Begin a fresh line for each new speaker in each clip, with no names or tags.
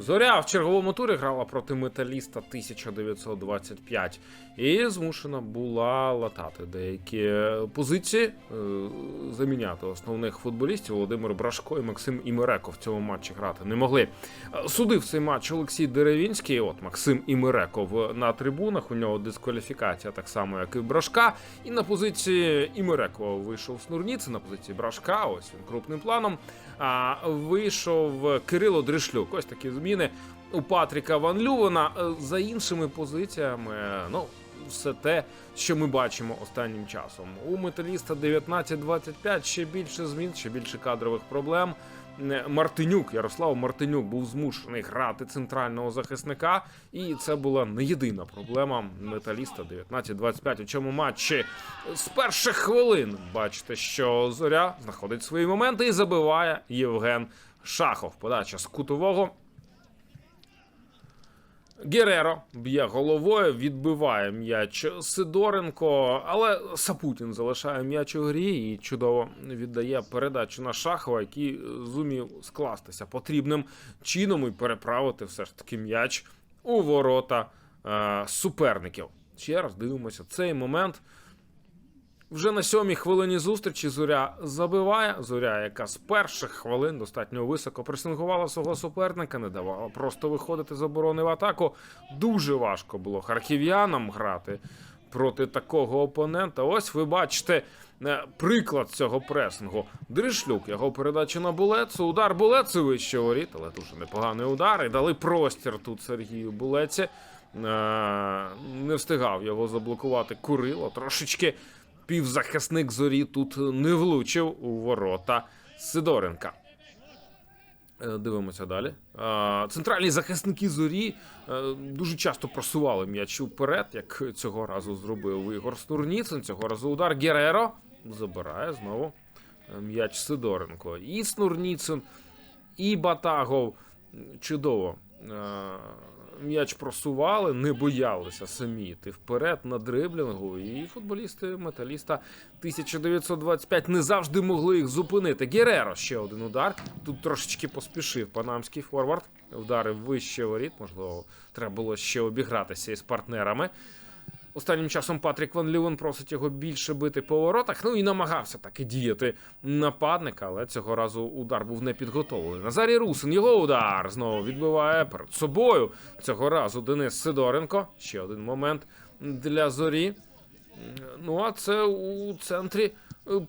Зоря в черговому турі грала проти металіста 1925 і змушена була латати деякі позиції, е, заміняти основних футболістів. Володимир Брашко і Максим Імереков в цьому матчі грати не могли. Е, Судив цей матч Олексій Деревінський. От Максим Імереков на трибунах. У нього дискваліфікація так само, як і Брашка. І на позиції Імерекова вийшов Снурніцин, на позиції Брашка. Ось він крупним планом. А вийшов Кирило Дришлюк. Ось такі зміни у Патріка Ван Лювена. Е, За іншими позиціями, ну. Все те, що ми бачимо останнім часом. У металіста 19-25 ще більше змін, ще більше кадрових проблем. Е, Мартинюк, Ярослав Мартинюк був змушений грати центрального захисника, і це була не єдина проблема металіста 19-25 у цьому матчі. З перших хвилин бачите, що зоря знаходить свої моменти і забиває Євген Шахов. Подача з кутового. Гереро б'є головою, відбиває м'яч Сидоренко, але Сапутін залишає м'яч у грі і чудово віддає передачу на Шахова, який зумів скластися потрібним чином і переправити все ж таки м'яч у ворота е, суперників. Ще раз дивимося цей момент. Вже на сьомій хвилині зустрічі зоря забиває. Зоря, яка з перших хвилин достатньо високо пресингувала свого суперника, не давала просто виходити з оборони в атаку. Дуже важко було харків'янам грати проти такого опонента. Ось ви бачите е, приклад цього пресингу. Дришлюк, його передача на булецу. Удар булецу вище воріт, але дуже непоганий удар. І дали простір тут Сергію Булеці. Е, Не встигав його заблокувати Курило. Трошечки півзахисник зорі тут не влучив у ворота Сидоренка. Е, Дивимося далі. Е, Центральні захисники зорі е, дуже часто просували м'яч вперед, як цього разу зробив Ігор Стурніцин. Цього разу удар Гереро забирає знову м'яч Сидоренко. І Снурніцин, і Батагов. Чудово. М'яч просували, не боялися самі йти вперед на дриблінгу. І футболісти металіста 1925 не завжди могли їх зупинити. Гереро ще один удар. Тут трошечки поспішив панамський форвард. Вдарив вище воріт. Можливо, треба було ще обігратися із партнерами. Останнім часом Патрік Ван Лівен просить його більше бити по воротах. Ну і намагався так і діяти нападника, але цього разу удар був не підготовлений. Назарій Русин, його удар знову відбиває перед собою. Цього разу Денис Сидоренко. Ще один момент для зорі. Ну а це у центрі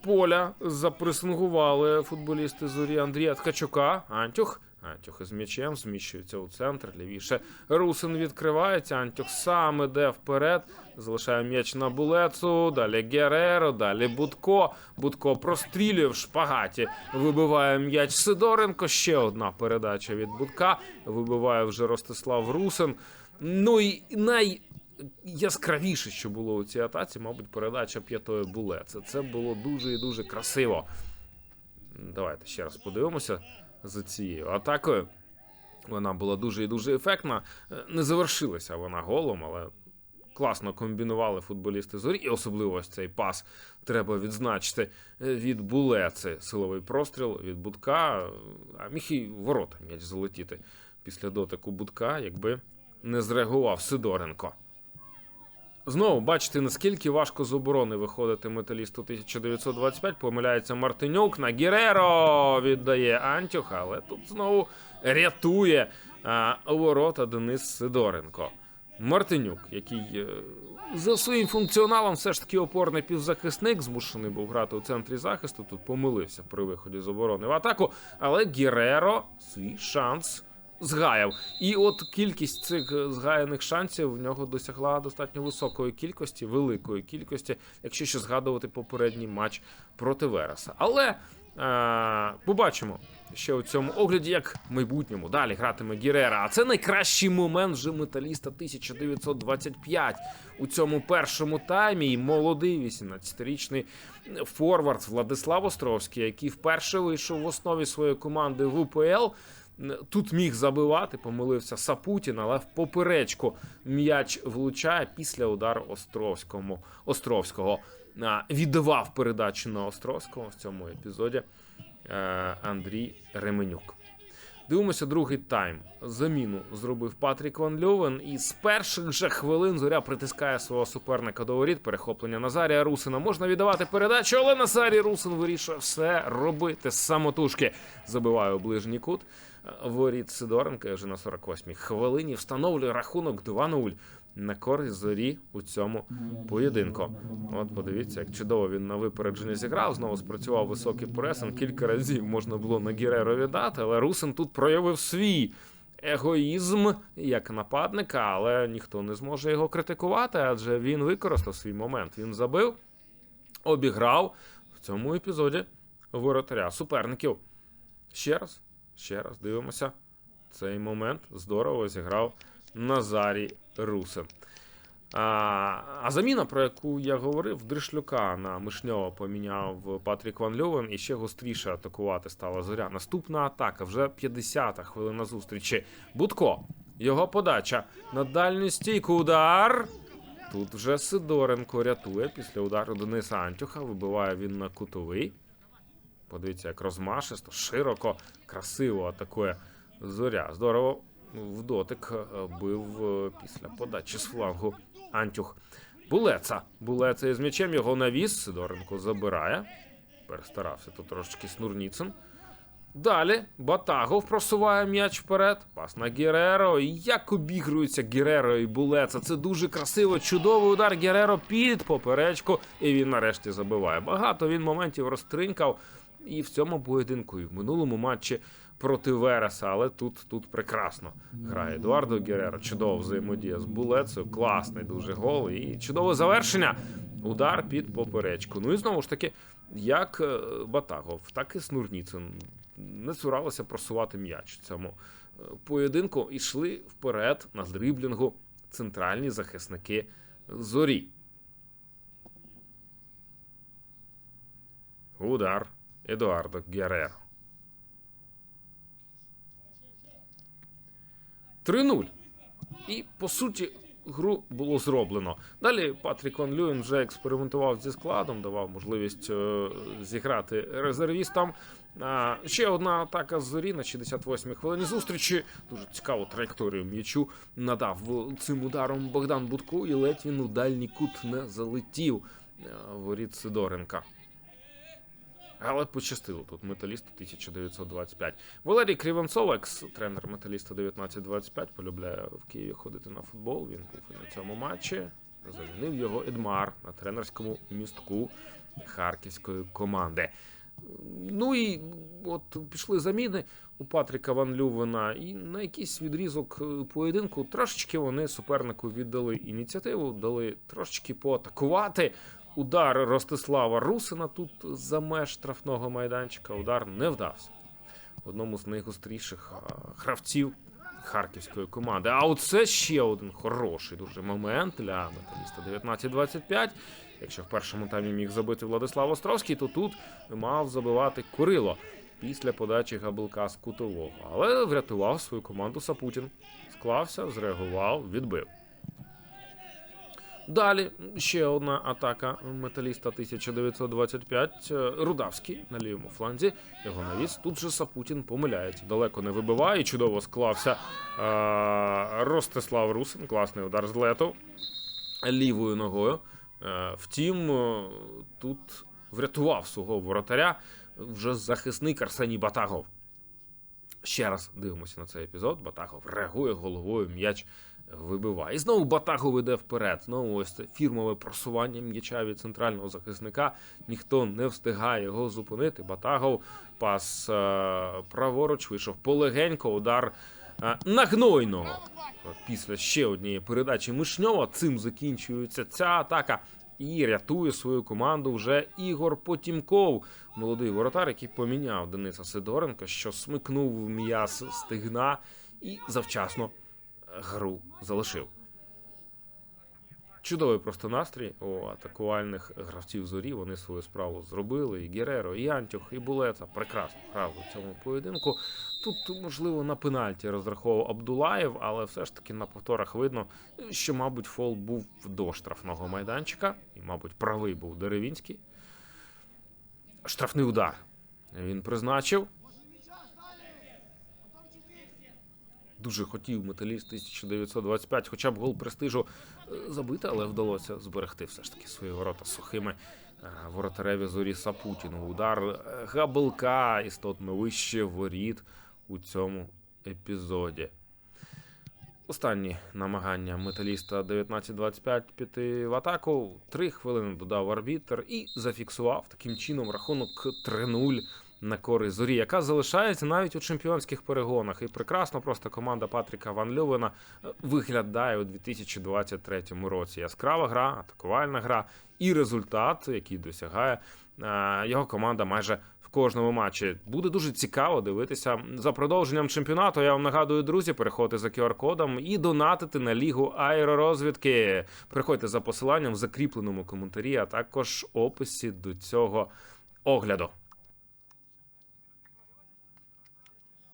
поля запресингували футболісти зорі Андрія Ткачука. Антюх. Антюх із м'ячем зміщується у центр. Лівіше Русин відкривається. Антюх сам іде вперед. Залишає м'яч на булецу. Далі Гереро, далі Будко. Будко прострілює в шпагаті. Вибиває м'яч Сидоренко. Ще одна передача від Будка. Вибиває вже Ростислав Русин. Ну і най яскравіше, що було у цій атаці, мабуть, передача п'ятої булеці. Це було дуже і дуже красиво. Давайте ще раз подивимося за цією атакою. Вона була дуже і дуже ефектна. Е, Не завершилася вона голом, але класно комбінували футболісти зорі, і особливо ось цей пас треба відзначити від булеци. Силовий простріл від будка. А міг ворота м'яч залетіти після дотику будка, якби не зреагував Сидоренко. Знову бачите, наскільки важко з оборони виходити металісту 1925. Помиляється Мартинюк на Гіреро віддає Антюха, але тут знову рятує а, ворота Денис Сидоренко. Мартинюк, який е, за своїм функціоналом все ж таки опорний півзахисник, змушений був грати у центрі захисту. Тут помилився при виході з оборони в атаку, але Гіреро свій шанс згаяв. І от кількість цих е, згаяних шансів в нього досягла достатньо високої кількості, великої кількості, якщо ще згадувати попередній матч проти Вереса. Але е, побачимо ще у цьому огляді, як в майбутньому далі гратиме Гірера. А це найкращий момент вже металіста 1925 у цьому першому таймі. І молодий 18-річний форвард Владислав Островський, який вперше вийшов в основі своєї команди в УПЛ. Тут міг забивати, помилився Сапутін, але в поперечку м'яч влучає після удару Островському. Островського. Віддавав передачу на Островського в цьому епізоді е, Андрій Ременюк. Дивимося другий тайм. Заміну зробив Патрік Ван Льовен, і з перших же хвилин зоря притискає свого суперника до воріт. Перехоплення Назарія Русина. Можна віддавати передачу, але Назарій Русин вирішує все робити самотужки. Забиває у ближній кут. Воріт Сидоренка вже на 48-й хвилині встановлює рахунок 2-0 на користь зорі у цьому поєдинку. От подивіться, як чудово він на випередження зіграв. Знову спрацював високий пресинг. Кілька разів можна було на Гіреро віддати, але Русин тут проявив свій егоїзм як нападника, але ніхто не зможе його критикувати, адже він використав свій момент. Він забив, обіграв в цьому епізоді воротаря суперників. Ще раз, ще раз дивимося. Цей момент здорово зіграв Назарій Русин. А, а заміна, про яку я говорив, Дришлюка на Мишньова поміняв Патрік Ван Льовен і ще гостріше атакувати стала зоря. Наступна атака, вже 50-та хвилина зустрічі. Будко, його подача на дальню стійку. Удар. Тут вже Сидоренко рятує після удару Дениса Антюха. Вибиває він на кутовий. Подивіться, як розмашисто, широко, красиво атакує зоря. Здорово в дотик е, бив е, після подачі з флангу Антюх. Булеца. Булеца із м'ячем його навіс. Сидоренко забирає. Перестарався тут трошечки Снурніцин. Далі Батагов просуває м'яч вперед. Пас на Гереро. Як обігруються Гереро і Булеца. Це дуже красиво. Чудовий удар Гереро під поперечку. І він нарешті забиває. Багато він моментів розтринкав. І в цьому поєдинку, і в минулому матчі проти Вереса, але тут, тут прекрасно грає Едуардо Гереро. Чудова взаємодія з Булецею. Класний дуже гол. І чудове завершення. Удар під поперечку. Ну і знову ж таки, як е, Батагов, так і Снурніцин не цуралися просувати м'яч в цьому е, поєдинку. І йшли вперед на дриблінгу центральні захисники зорі. Удар Едуардо Гереро. 3-0. І по суті. Гру було зроблено. Далі Патрік Ван Люєн вже експериментував зі складом, давав можливість е, зіграти резервістам. Ще одна атака з зорі на 68-й хвилині зустрічі. Дуже цікаву траєкторію м'ячу надав цим ударом Богдан Будко, і ледь він у дальній кут не залетів е, воріт Сидоренка. Але пощастило тут металісту 1925. Валерій Кріванцов, екс-тренер металіста 1925, полюбляє в Києві ходити на футбол. Він був і на цьому матчі. Замінив його Едмар на тренерському містку харківської команди. Ну і от пішли заміни у Патріка Ван Лювена, і на якийсь відрізок е, поєдинку трошечки вони супернику віддали ініціативу, дали трошечки поатакувати. Удар Ростислава Русина тут за меж штрафного майданчика. Удар не вдався. Одному з найгостріших гравців харківської команди. А оце ще один хороший дуже момент для металіста 19-25. Якщо в першому таймі міг забити Владислав Островський, то тут мав забивати Курило після подачі Габелка з кутового. Але врятував свою команду Сапутін. Склався, зреагував, відбив. Далі ще одна атака металіста 1925. Е, Рудавський на лівому фланзі. Його навіс. Тут же Сапутін помиляється. Далеко не вибиває. Чудово склався е, Ростислав Русин. Класний удар з лету лівою ногою. Е, Втім, тут врятував свого воротаря вже захисник Арсеній Батагов. Ще раз дивимося на цей епізод. Батагов реагує головою, м'яч вибиває. І знову Батагов іде вперед. Знову ось це фірмове просування м'яча від центрального захисника. Ніхто не встигає його зупинити. Батагов пас е, праворуч вийшов полегенько, удар е, нагнойного. Після ще однієї передачі Мишньова цим закінчується ця атака. І рятує свою команду вже Ігор Потімков, молодий воротар, який поміняв Дениса Сидоренка, що смикнув м'яз стигна і завчасно гру залишив. Чудовий просто настрій у атакувальних гравців зорі. Вони свою справу зробили. І Гереро, і Антюх, і Булета прекрасно грав у цьому поєдинку. Тут, можливо, на пенальті розраховував Абдулаєв, але все ж таки на повторах видно, що, мабуть, фол був до штрафного майданчика, і, мабуть, правий був Деревінський. Штрафний удар. Він призначив. Дуже хотів металіст 1925, хоча б гол престижу е, забити, але вдалося зберегти все ж таки свої ворота сухими. Е, Воротареві зорі Сапутіну. Удар е, Габелка істотно вище воріт у цьому епізоді. Останні намагання металіста 19-25 піти в атаку. Три хвилини додав арбітр і зафіксував таким чином рахунок 3-0 на користь зорі, яка залишається навіть у чемпіонських перегонах. І прекрасно просто команда Патріка Ван Льовена е, виглядає у 2023 році. Яскрава гра, атакувальна гра і результат, який досягає е, його команда майже кожному матчі. Буде дуже цікаво дивитися за продовженням чемпіонату. Я вам нагадую, друзі, переходьте за QR-кодом і донатити на лігу аеророзвідки. Переходьте за посиланням в закріпленому коментарі, а також описі до цього огляду.